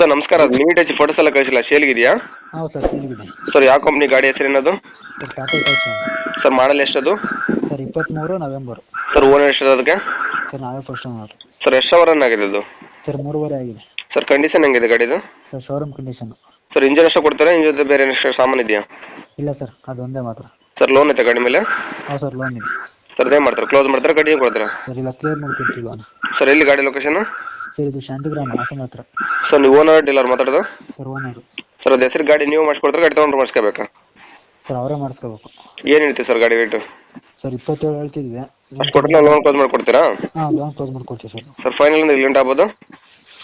Sir ನಮಸ್ಕಾರ. Neat ಹಚ್ಚಿ photos ಎಲ್ಲ ಕಳಿಸಿಲ್ಲ. ಸೇಲ್ಗಿದೆಯಾ ಹೌದು ಸರ್ ಸರ್ ಯಾವ ಕಂಪ್ನಿ ಗಾಡಿ ಹೆಸರೇನದು ಸರ್ ಟಾಟಾ ಸರ್. ಮಾಡಲ್ ಎಷ್ಟದು? ಸರ್ ಇಪ್ಪತ್ತ್ಮೂರು ನವೆಂಬರ್ ಸರ್ ಓನರ್ ಎಷ್ಟದ ಅದಕ್ಕೆ? ಸರ್ ನಾವೇ ಫಸ್ಟ್ ಓನರ್ ಸರ್ ಎಷ್ಟು ಅವರ್ ರನ್ ಆಗಿದೆ ಅದು? ಸರ್ ಮೂರುವರೆ ಆಗಿದೆ. ಸರ್ ಕಂಡೀಷನ್ ಹೆಂಗಿದೆ ಗಾಡಿದು? Sir showroom condition sir engine ಎಷ್ಟು ಕೊಡ್ತಾರೆ ಇಂಜಿನ್ ಜೊತೆ ಬೇರೆ ಎಷ್ಟು ಸಾಮಾನು ಇದೆಯಾ? ಇಲ್ಲ ಸರ್ ಅದು ಒಂದೇ ಮಾತ್ರ. ಸರ್ ಲೋನ್ ಐತೆ ಗಾಡಿ ಮೇಲೆ? ಹೌದು ಸರ್ ಲೋನ್ ಇದೆ. ಸರ್ ಅದೇ ಮಾಡ್ತಾರೆ. ಕ್ಲೋಸ್ ಮಾಡ್ತಾರೆ ಗಾಡಿ ಕೊಡ್ತಾರೆ? ಸರ್ ಇಲ್ಲ ಕ್ಲಿಯರ್ ಮಾಡ್ಕೊಡ್ತೀವಿ ಲೋನ್ ಸರ್ ಎಲ್ಲಿ ಗಾಡಿ ಲೊಕೇಶನ್ ಸರ್ ಇದು ಶಾಂತಿಗ್ರಾಮ ಹಾಸನ ಹತ್ರ. ಸರ್ ನೀವು ಓನರ್ ಡೀಲರ್ ಮಾತಾಡೋದು? ಸರ್ ಓನರ್ ಸರ್ ಅದು ಹೆಸರು ಗಾಡಿ ನೀವು ಮಾಡಿಸ್ಕೊಡ್ತಾರೆ ಗಾಡಿ ತೊಗೊಂಡ್ರೆ ಮಾಡಿಸ್ಕೋಬೇಕಾ? ಸರ್ ಅವರೇ ಮಾಡಿಸ್ಕೋಬೇಕು. ಏನು ಹೇಳ್ತೀವಿ ಸರ್ ಗಾಡಿ ರೇಟು ಸರ್ ಇಪ್ಪತ್ತೇಳು ಹೇಳ್ತಿದ್ವಿ. ಅಷ್ಟು ಕೊಟ್ಟರೆ ಲೋನ್ ಕ್ಲೋಸ್ ಮಾಡ್ಕೊಡ್ತೀರಾ? ಹಾಂ ಲೋನ್ ಕ್ಲೋಸ್ ಮಾಡ್ಕೊಡ್ತೀವಿ ಸರ್. ಸರ್ ಫೈನಲ್ ಅಂದ್ರೆ ಇಲ್ಲಿ ಆಗ್ಬೋದು?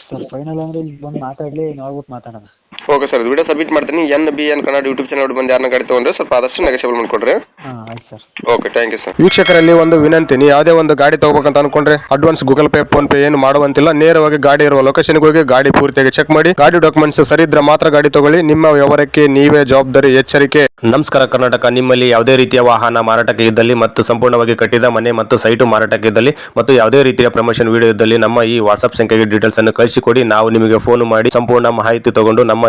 ಸರ್ ಫೈನಲ್ ಅಂದ್ರೆ ಇಲ್ಲಿ ಬಂದು ಮಾತಾಡಲಿ ನೋಡ್ಬಿಟ್ಟು ಮಾತಾಡೋಣ ಓಕೆ ಸರ್ ವಿಡಿಯೋ ಸಬ್ಮಿಟ್ ಮಾಡ್ತೀನಿ. N B N Kannada YouTube channel ಬಂದು ಯಾರನ್ನ ಗಾಡಿ ತಗೊಂಡ್ರೆ ಸ್ವಲ್ಪ ಆದಷ್ಟು ನೆಗೆಸಬಲ್ ಮಾಡ್ಕೊಡ್ರಿ. ಹಾಂ ಆಯ್ತು sir okay thank you sir ವೀಕ್ಷಕರಲ್ಲಿ ಒಂದು ವಿನಂತಿ. ನೀವು ಯಾವುದೇ ಒಂದು ಗಾಡಿ ತಗೋಬೇಕಂತ ಅನ್ಕೊಂಡ್ರೆ advance Google Pay PhonePe ಏನು ಮಾಡುವಂತಿಲ್ಲ. ನೇರವಾಗಿ ಗಾಡಿ ಇರುವ ಲೊಕೇಶನ್ಗೆ ಹೋಗಿ ಗಾಡಿ ಪೂರ್ತಿಯಾಗಿ ಚೆಕ್ ಮಾಡಿ. ಗಾಡಿ ಡಾಕ್ಯುಮೆಂಟ್ಸ್ ಸರಿ ಇದ್ರೆ ಮಾತ್ರ ಗಾಡಿ ತಗೊಳ್ಳಿ. ನಿಮ್ಮ ವ್ಯವಹಾರಕ್ಕೆ ನೀವೇ ಜವಾಬ್ದಾರಿ ಎಚ್ಚರಿಕೆ. ನಮಸ್ಕಾರ ಕರ್ನಾಟಕ. ನಿಮ್ಮಲ್ಲಿ ಯಾವುದೇ ರೀತಿಯ ವಾಹನ ಮಾರಾಟಕ್ಕೆ ಇದ್ದಲ್ಲಿ ಮತ್ತು ಸಂಪೂರ್ಣವಾಗಿ ಕಟ್ಟಿದ ಮನೆ ಮತ್ತು ಸೈಟು ಮಾರಾಟಕ್ಕೆ ಇದ್ದಲ್ಲಿ ಮತ್ತು ಯಾವುದೇ ರೀತಿಯ ಪ್ರಮೋಷನ್ ವಿಡಿಯೋ ಇದ್ದಲ್ಲಿ ನಮ್ಮ ಈ ವಾಟ್ಸ್ಆಪ್ ಸಂಖ್ಯೆಗೆ ಡೀಟೇಲ್ಸ್ ಅನ್ನು ಕಳಿಸಿಕೊಡಿ. ನಾವು ನಿಮಗೆ ಫೋನ್ ಮಾಡಿ ಸಂಪೂರ್ಣ ಮಾಹಿತಿ ತಗೊಂಡು ನಮ್ಮ